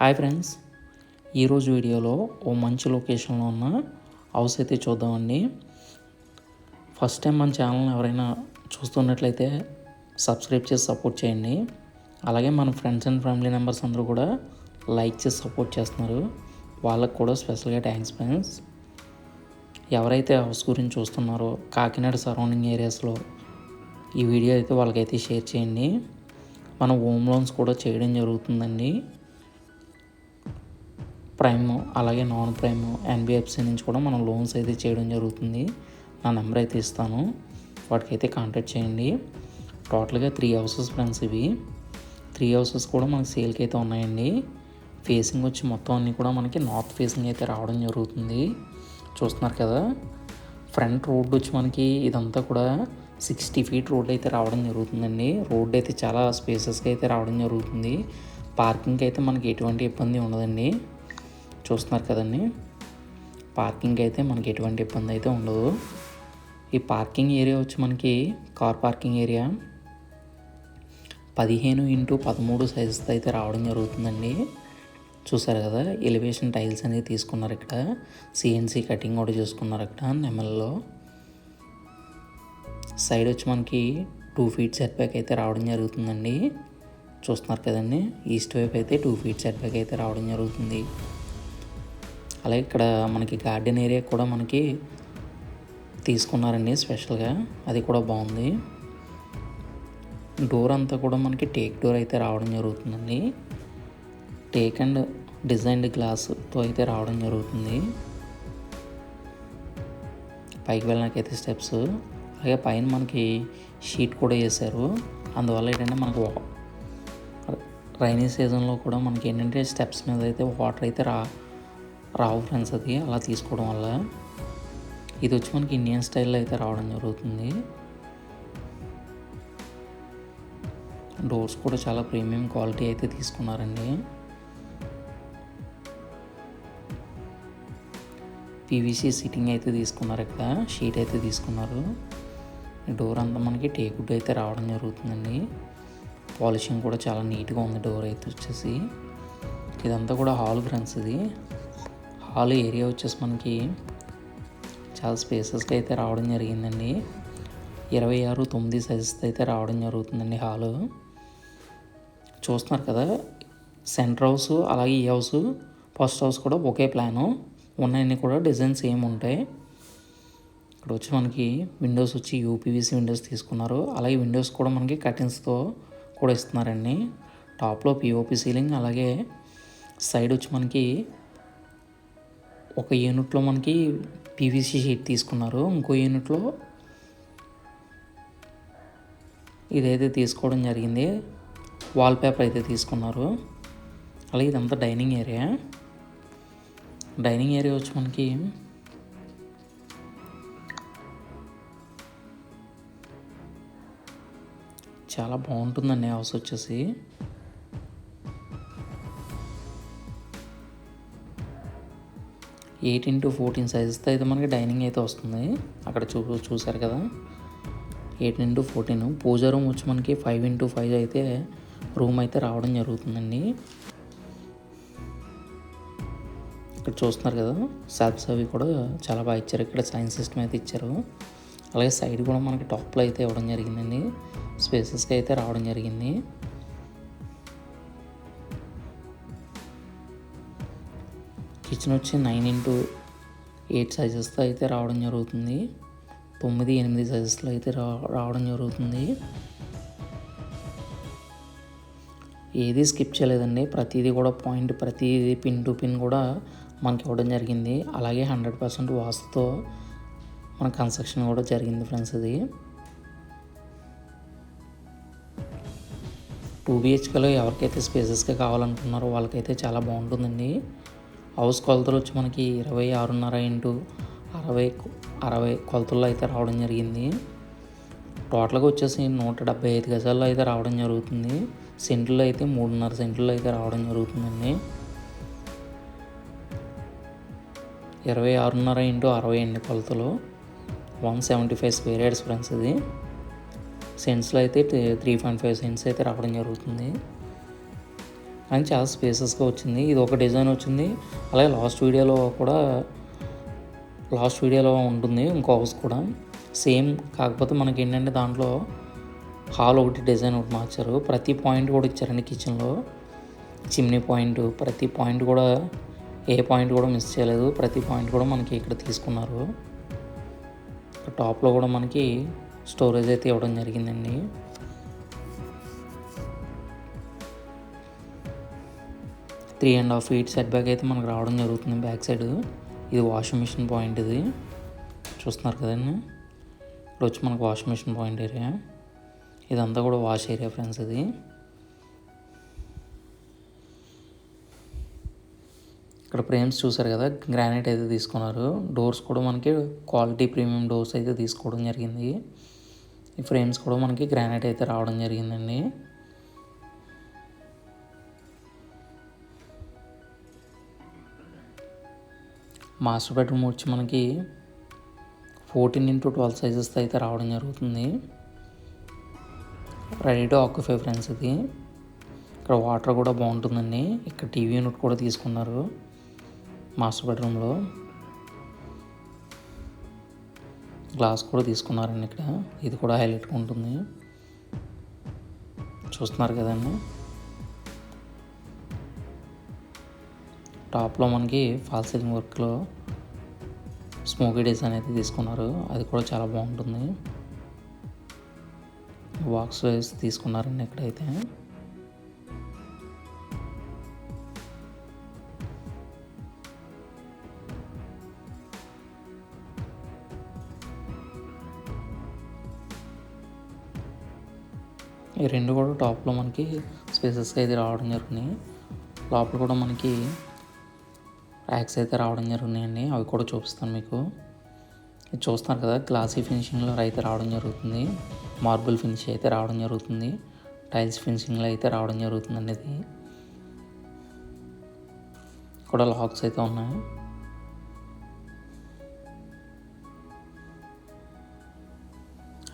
Hi friends. ఈరోజు వీడియోలో ఓ మంచి లొకేషన్లో ఉన్న హౌస్ అయితే చూద్దామండి. ఫస్ట్ టైం మన ఛానల్ని ఎవరైనా చూస్తున్నట్లయితే సబ్స్క్రైబ్ చేసి సపోర్ట్ చేయండి. అలాగే మన ఫ్రెండ్స్ అండ్ ఫ్యామిలీ మెంబర్స్ అందరూ కూడా లైక్ చేసి సపోర్ట్ చేస్తున్నారు. వాళ్ళకు కూడా స్పెషల్గా థ్యాంక్స్ ఫ్రెండ్స్. ఎవరైతే హౌస్ గురించి చూస్తున్నారో కాకినాడ సరౌండింగ్ ఏరియాస్లో ఈ వీడియో అయితే వాళ్ళకైతే షేర్ చేయండి. మనం హోమ్ లోన్స్ కూడా చేయడం జరుగుతుందండి. ప్రైమ్ అలాగే నాన్ ప్రైమ్ ఎన్బిఎఫ్సి నుంచి కూడా మనం లోన్స్ అయితే చేయడం జరుగుతుంది. నా నెంబర్ అయితే ఇస్తాను. వాటికైతే కాంటాక్ట్ చేయండి. టోటల్గా త్రీ హౌసెస్ ఫ్రెండ్స్ ఇవి. త్రీ హౌసెస్ కూడా మనకి సేల్కి అయితే ఉన్నాయండి. ఫేసింగ్ వచ్చి మొత్తం అన్నీ కూడా మనకి నార్త్ ఫేసింగ్ అయితే రావడం జరుగుతుంది. చూస్తున్నారు కదా? ఫ్రంట్ రోడ్ వచ్చి మనకి ఇదంతా కూడా సిక్స్టీ ఫీట్ రోడ్ అయితే రావడం జరుగుతుందండి. రోడ్ అయితే చాలా స్పేసెస్గా అయితే రావడం జరుగుతుంది. పార్కింగ్కి అయితే మనకి ఎటువంటి ఇబ్బంది ఉండదండి. చూస్తున్నారు కదండి. పార్కింగ్ అయితే మనకి ఎటువంటి ఇబ్బంది అయితే ఉండదు. ఈ పార్కింగ్ ఏరియా వచ్చి మనకి కార్ పార్కింగ్ ఏరియా పదిహేను ఇంటూ పదమూడు సైజుతో అయితే రావడం జరుగుతుందండి. చూసారు కదా ఎలివేషన్ టైల్స్ అనేది తీసుకున్నారు ఇక్కడ. సిఎన్సి కటింగ్ కూడా చూసుకున్నారు అక్కడ నెమల్లో. సైడ్ వచ్చి మనకి టూ ఫీట్ సెట్ బ్యాక్ అయితే రావడం జరుగుతుందండి. చూస్తున్నారు కదండి ఈస్ట్ వైపు అయితే టూ ఫీట్ సెట్ బ్యాక్ అయితే రావడం జరుగుతుంది. అలాగే ఇక్కడ మనకి గార్డెన్ ఏరియా కూడా మనకి తీసుకున్నారండి స్పెషల్గా. అది కూడా బాగుంది. డోర్ అంతా కూడా మనకి టేక్ డోర్ అయితే రావడం జరుగుతుందండి. టేక్ అండ్ డిజైన్డ్ గ్లాస్తో అయితే రావడం జరుగుతుంది. పైకి వెళ్ళడానికైతే స్టెప్స్. అలాగే పైన మనకి షీట్ కూడా వేశారు. అందువల్ల ఏంటంటే మనకు రైనీ సీజన్లో కూడా మనకి ఏంటంటే స్టెప్స్ మీద అయితే వాటర్ అయితే రా రావు ఫ్రెండ్స్ అది అలా తీసుకోవడం వల్ల. ఇది వచ్చి మనకి ఇండియన్ స్టైల్లో అయితే రావడం జరుగుతుంది. డోర్స్ కూడా చాలా ప్రీమియం క్వాలిటీ అయితే తీసుకున్నారండి. పీవీసీ సిట్టింగ్ అయితే తీసుకున్నారు ఇక్కడ షీట్ అయితే తీసుకున్నారు. డోర్ అంతా మనకి టేకుడ్ అయితే రావడం జరుగుతుందండి. పాలిషింగ్ కూడా చాలా నీట్గా ఉంది డోర్ అయితే వచ్చేసి. ఇదంతా కూడా హాల్ ఫ్రెండ్స్ ఇది. హాల్ ఏరియా వచ్చేసి మనకి చాలా స్పేసెస్గా అయితే రావడం జరిగిందండి. ఇరవై ఆరు తొమ్మిది సైజెస్తో అయితే రావడం జరుగుతుందండి హాలు. చూస్తున్నారు కదా సెంటర్ హౌస్ అలాగే ఈ హౌస్ ఫస్ట్ హౌస్ కూడా ఒకే ప్లాను ఉన్నాయన్నీ కూడా డిజైన్స్ ఏమి ఉంటాయి. ఇక్కడ వచ్చి మనకి విండోస్ వచ్చి యూపీవీసీ విండోస్ తీసుకున్నారు. అలాగే విండోస్ కూడా మనకి కటింగ్స్తో కూడా ఇస్తున్నారండి. టాప్లో పిఓపి సీలింగ్ అలాగే సైడ్ వచ్చి మనకి ఒక యూనిట్లో మనకి పీవీసీ షీట్ తీసుకున్నారు. ఇంకో యూనిట్లో ఇదైతే తీసుకోవడం జరిగింది. వాల్పేపర్ అయితే తీసుకున్నారు. అలాగే ఇదంతా డైనింగ్ ఏరియా. డైనింగ్ ఏరియా వచ్చి మనకి చాలా బాగుంటుందండి హౌస్ వచ్చేసి. ఎయిటీన్ టు ఫోర్టీన్ సైజెస్తో అయితే మనకి డైనింగ్ అయితే వస్తుంది. అక్కడ చూ చూసారు కదా? Eighteen to fourteen. Pooja room వచ్చి మనకి ఫైవ్ ఇంటూ ఫైవ్ అయితే రూమ్ అయితే రావడం జరుగుతుందండి. ఇక్కడ చూస్తున్నారు కదా? సాబ్స్ అవి కూడా చాలా బాగా ఇచ్చారు. ఇక్కడ సైన్స్ సిస్టమ్ అయితే ఇచ్చారు. అలాగే సైడ్ కూడా మనకి టాప్లో అయితే ఇవ్వడం జరిగిందండి. స్పేసెస్కి అయితే రావడం జరిగింది. కిచెన్ వచ్చి నైన్ ఇంటూ ఎయిట్ సైజెస్తో అయితే రావడం జరుగుతుంది. తొమ్మిది ఎనిమిది సైజెస్లో అయితే రా రావడం జరుగుతుంది. ఏది స్కిప్ చేయలేదండి. ప్రతిదీ కూడా పాయింట్ ప్రతిదీ పిన్ టు పిన్ కూడా మనకి ఇవ్వడం జరిగింది. అలాగే హండ్రెడ్ పర్సెంట్ వాస్తుతో మన కన్స్ట్రక్షన్ కూడా జరిగింది ఫ్రెండ్స్ ఇది. టూ బిహెచ్కేలో ఎవరికైతే స్పేసెస్గా కావాలనుకున్నారో వాళ్ళకైతే చాలా బాగుంటుందండి. హౌస్ కొలతలు వచ్చి మనకి ఇరవై ఆరున్నర ఇంటూ అరవై అరవై కొలతల్లో అయితే రావడం జరిగింది. టోటల్గా వచ్చేసి నూట డెబ్బై ఐదు గజాల్లో అయితే రావడం జరుగుతుంది. సెంట్లో అయితే మూడున్నర సెంట్లో అయితే రావడం జరుగుతుందండి. ఇరవై ఆరున్నర ఇంటూ అరవై అండి కొలతలు. One seventy five square yards friends ఇది. సెంట్స్లో అయితే త్రీ పాయింట్ ఫైవ్ సెంట్స్ అయితే రావడం జరుగుతుంది. కానీ చాలా స్పేసెస్గా వచ్చింది. ఇది ఒక డిజైన్ వచ్చింది. అలాగే లాస్ట్ వీడియోలో కూడా లాస్ట్ వీడియోలో ఉంటుంది ఇంకో హౌస్ కూడా. సేమ్ కాకపోతే మనకి ఏంటంటే దాంట్లో హాల్ ఒకటి డిజైన్ ఒకటి మార్చారు. ప్రతి పాయింట్ కూడా ఇచ్చారండి కిచెన్లో. చిమ్నీ పాయింట్ ప్రతి పాయింట్ కూడా ఏ పాయింట్ కూడా మిస్ చేయలేదు. ప్రతి పాయింట్ కూడా మనకి ఇక్కడ తీసుకున్నారు. టాప్లో కూడా మనకి స్టోరేజ్ అయితే ఇవ్వడం జరిగిందండి. Three and half feet set back అయితే మనకు రావడం జరుగుతుంది బ్యాక్ సైడ్. ఇది వాషింగ్ మిషన్ పాయింట్ ఇది. చూస్తున్నారు కదండి? ఇక్కడ వచ్చి మనకు వాషింగ్ మిషన్ పాయింట్ ఏరియా. ఇదంతా కూడా వాష్ ఏరియా ఫ్రెండ్స్ ఇది. ఇక్కడ ఫ్రేమ్స్ చూసారు కదా? గ్రానైట్ అయితే తీసుకున్నారు. డోర్స్ కూడా మనకి క్వాలిటీ ప్రీమియం డోర్స్ అయితే తీసుకోవడం జరిగింది. ఈ ఫ్రేమ్స్ కూడా మనకి గ్రానైట్ అయితే రావడం జరిగిందండి. మాస్టర్ బెడ్రూమ్ వచ్చి మనకి ఫోర్టీన్ ఇంటూ ట్వెల్వ్ సైజెస్ అయితే రావడం జరుగుతుంది. రెడీ టు ఆక్యుఫై ఫ్రెండ్స్ ఇది. ఇక్కడ వాటర్ కూడా బాగుంటుందండి. ఇక్కడ టీవీ యూనిట్ కూడా తీసుకున్నారు మాస్టర్ బెడ్రూమ్లో గ్లాస్ కూడా తీసుకున్నారండి ఇక్కడ. ఇది కూడా హైలైట్గా ఉంటుంది. చూస్తున్నారు కదండి. టాప్లో మనకి ఫాల్ సీలింగ్ వర్క్లో స్మోకీ డిజైన్ అయితే తీసుకున్నారు. అది కూడా చాలా బాగుంటుంది. బాక్స్ వేసి తీసుకున్నారండి ఇక్కడైతే. ఈ రెండు కూడా టాప్లో మనకి స్పేసెస్గా అయితే రావడం జరిగింది లోపల కూడా మనకి ర్యాక్స్ అయితే రావడం జరుగుతున్నాయండి అవి కూడా చూపిస్తాను మీకు. ఇది చూస్తున్నారు కదా గ్లాసీ ఫినిషింగ్లో అయితే రావడం జరుగుతుంది. మార్బుల్ ఫినిష్ అయితే రావడం జరుగుతుంది. టైల్స్ ఫినిషింగ్లో అయితే రావడం జరుగుతుందండి ఇది. కూడా లాక్స్ అయితే ఉన్నాయి.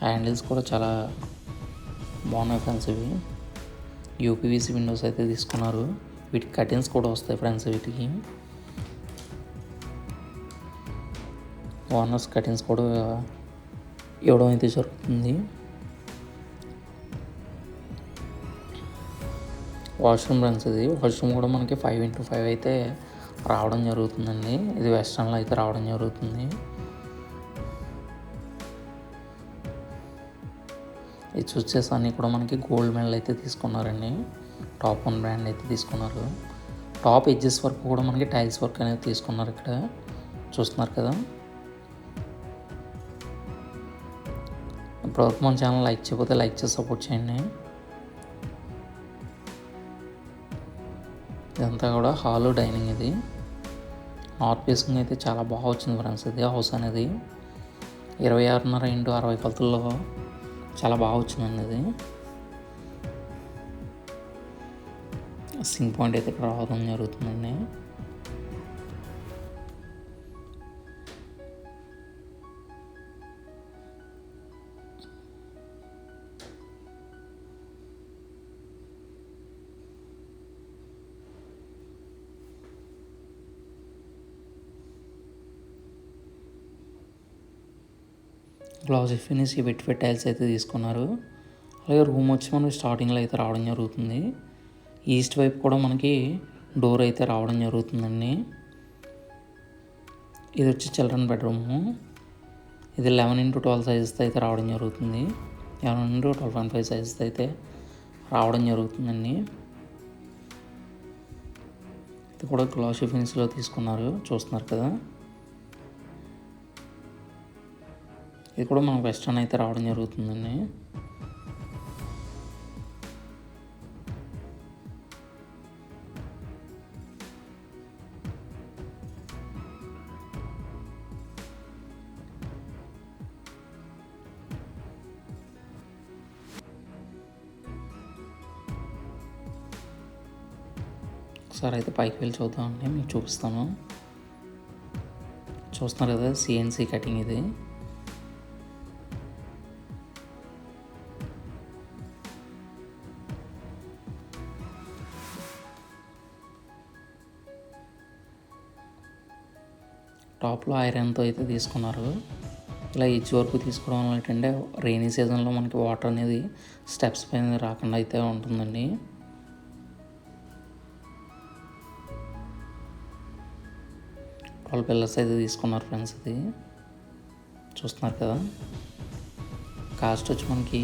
హ్యాండిల్స్ కూడా చాలా బాగున్నాయి ఫ్రెండ్స్ ఇవి. యూపీవీసీ విండోస్ అయితే తీసుకున్నారు. వీటికి కటిన్స్ కూడా వస్తాయి ఫ్రెండ్స్ వీటికి. ఓనర్స్ కటింగ్స్ కూడా ఇవ్వడం అయితే జరుగుతుంది. వాష్రూమ్ రన్స్ ఇది. వాష్రూమ్ కూడా మనకి ఫైవ్ ఇంటూ ఫైవ్ అయితే రావడం జరుగుతుందండి. ఇది వెస్ట్రన్లో అయితే రావడం జరుగుతుంది. ఈ చూసేసి అన్నీ కూడా మనకి గోల్డ్ మెడల్ అయితే తీసుకున్నారండి. టాప్ వన్ బ్రాండ్ అయితే తీసుకున్నారు. టాప్ ఎడ్జెస్ వర్క్ కూడా మనకి టైల్స్ వర్క్ అనేది తీసుకున్నారు ఇక్కడ. చూస్తున్నారు కదా? ఇప్పటివరకు మన ఛానల్ లైక్ చేయకపోతే లైక్ చేసి సపోర్ట్ చేయండి. ఇదంతా కూడా హాలు డైనింగ్ ఇది. నార్త్ ఫేసింగ్ అయితే చాలా బాగా వచ్చింది ఫ్రెండ్స్ ఇది హౌస్ అనేది. ఇరవై ఆరున్నర ఇంటూ అరవై కొలతల్లో చాలా బాగా వచ్చిందండి ఇది. సింక్ పాయింట్ అయితే ఇక్కడ రావడం జరుగుతుందండి. గ్లాసీ ఫినిష్ పెట్టి వెట్ ఫిట్ టైల్స్ అయితే తీసుకున్నారు. అలాగే రూమ్ వచ్చి మనకి స్టార్టింగ్లో అయితే రావడం జరుగుతుంది. ఈస్ట్ వైపు కూడా మనకి డోర్ అయితే రావడం జరుగుతుందండి. ఇది వచ్చి చిల్డ్రన్ బెడ్రూము. ఇది లెవెన్ ఇంటూ ట్వెల్వ్ సైజెస్ అయితే రావడం జరుగుతుంది. Eleven into twelve point five sizes అయితే రావడం జరుగుతుందండి. ఇది కూడా గ్లాసీ ఫినిష్లో తీసుకున్నారు. చూస్తున్నారు కదా? ఇది కూడా మనకు వెస్ట్రన్ అయితే రావడం జరుగుతుందండి. ఒకసారి అయితే పైకి వెళ్ళి చూద్దామండి మీకు చూపిస్తాను. చూస్తున్నారు కదా సిఎన్సి కటింగ్ ఇది. టాప్లో ఐరన్తో అయితే తీసుకున్నారు. ఇలా ఇచ్చి వరకు తీసుకోవడం వల్ల ఏంటంటే రైనీ సీజన్లో మనకి వాటర్ అనేది స్టెప్స్ పైన రాకుండా అయితే ఉంటుందండి. ట్వెల్వ్ పిల్లర్స్ అయితే తీసుకున్నారు ఫ్రెండ్స్ ఇది. చూస్తున్నారు కదా? కాస్ట్ వచ్చి మనకి